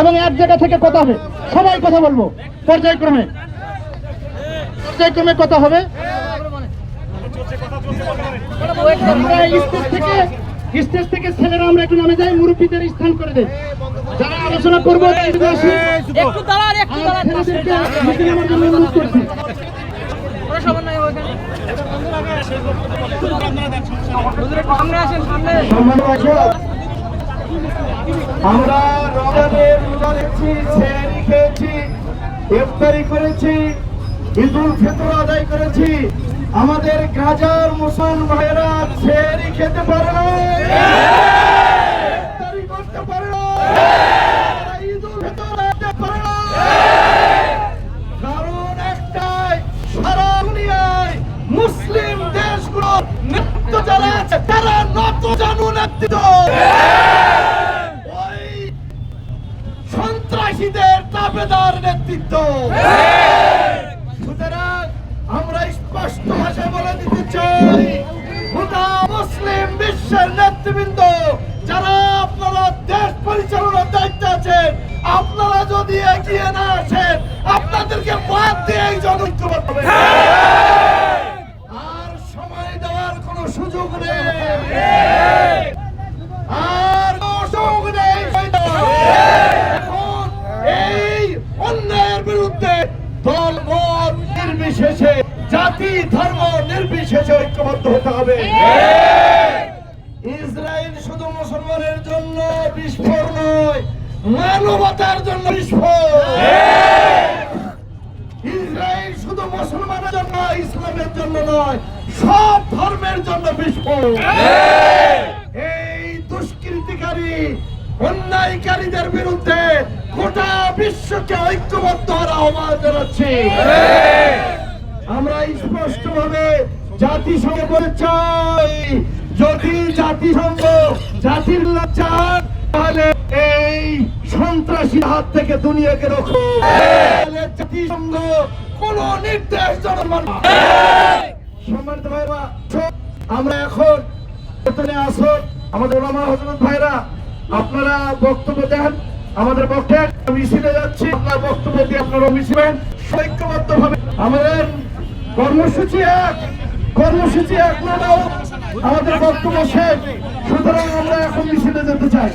এবং এক জায়গা থেকে কথা হবে। সবাই কথা বলব। পর্যায়ক্রমে। পর্যায়ক্রমে কথা হবে। স্টেজ থেকে স্টেজ থেকে ছেলেরা আমরা একটু নামে যাই মুরব্বীদের স্থান করে দেয় যারা আলোচনা করব একটু দাঁড়ান একটু দাঁড়ান অনুরোধ করছি। সামনে আসেন সামনে আমরা রমজানের রোজা রেখেছি সেহরি খেয়েছি, ইফতারি করেছি, ঈদুল ফিতর আদায় করেছি। আমাদের গাজার মুসলমান সেহরি খেতে পারে না। করতে পারে না। ঈদুল ফিতর আদায় মুসলিম দেশগুলো নেতৃত্ব যারা আছে, তারা নত জানু সন্ত্রাসীদের তাবেদার নেতৃত্ব। আমরা স্পষ্ট ভাষায় বলে দিতে চাই মুসলিম বিশ্বের নেতৃবৃন্দ যারা আপনারা দেশ পরিচালনার দায়িত্বে আছেন আপনারা যদি এগিয়ে না আসেন আপনাদেরকে বাদ দিয়ে এই জনৈক্যবদ্ধ হবে আর সময় দেওয়ার কোনো সুযোগ নেই আর কোনো সুযোগ নেই এখন এই অন্যায়ের বিরুদ্ধে দল মত নির্বিশেষে, জাতি, ধর্ম নির্বিশেষে ঐক্যবদ্ধ হতে হবে। ইসরায়েল শুধু মুসলমানের জন্য বিস্ফোর নয়, মানবতার জন্য বিস্ফোর ইসরায়েল শুধু মুসলমানের জন্য, ইসলামের জন্য নয়, সব ধর্মের জন্য বিস্ফোরণ এই দুষ্কৃতিকারী, অন্যায়কারীদের বিরুদ্ধে গোটা বিশ্বকে ঐক্যবদ্ধ হওয়ার আহ্বান জানাচ্ছি। আমরা স্পষ্ট ভাবে জাতিসংঘে চাই। যদি জাতিসংঘ জাতির চান তাহলে এই সন্ত্রাসীর হাত থেকে দুনিয়াকে রক্ষো জাতিসংঘ কোন নির্দেশ সম্মানিত ভাইরা আমরা এখন আসুন আমাদের ওলামা হজরত ভাইরা। আপনারা বক্তব্য দেন। আমাদের পক্ষে মিছিলে যাচ্ছি আপনার বক্তব্য দিয়ে আপনারা মিশবেন ঐক্যবদ্ধ ভাবে আমাদের কর্মসূচি এক কর্মসূচি এক নাও আমাদের বক্তব্য শেষ সুতরাং আমরা এখন মিছিলে যেতে চাই